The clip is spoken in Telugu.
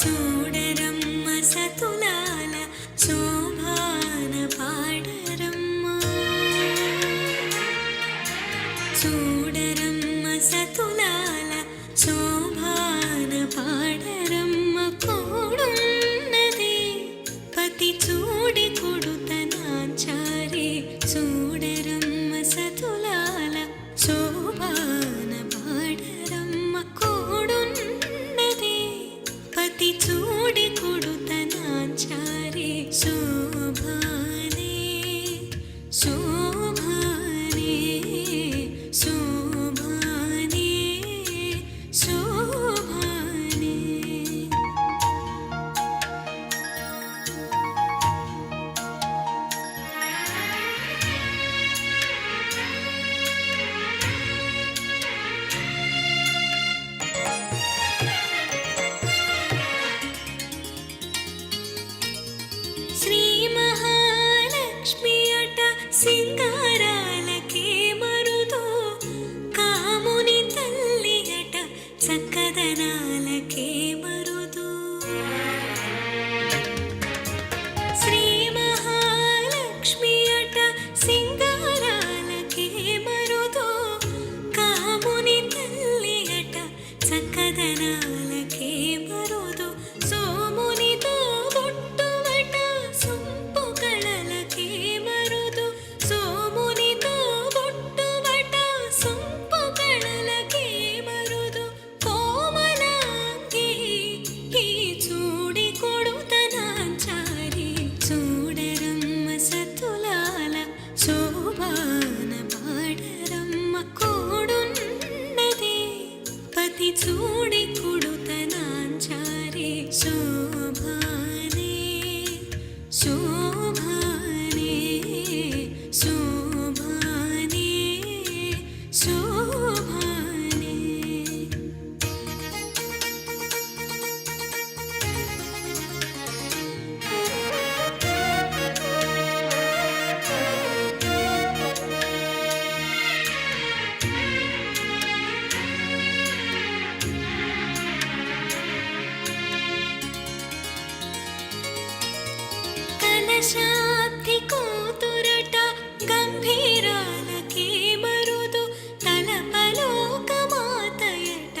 చూడరమ్మ సతులాల శోభాన పాడరమ్మ. చూడరమ్మ సతులాల శోభాన పాడరమ్మ. కో சக்க శోభానే కలశాబ్ది కూతురట గంభీరాలకే మరుదు తలపలోక మాతయట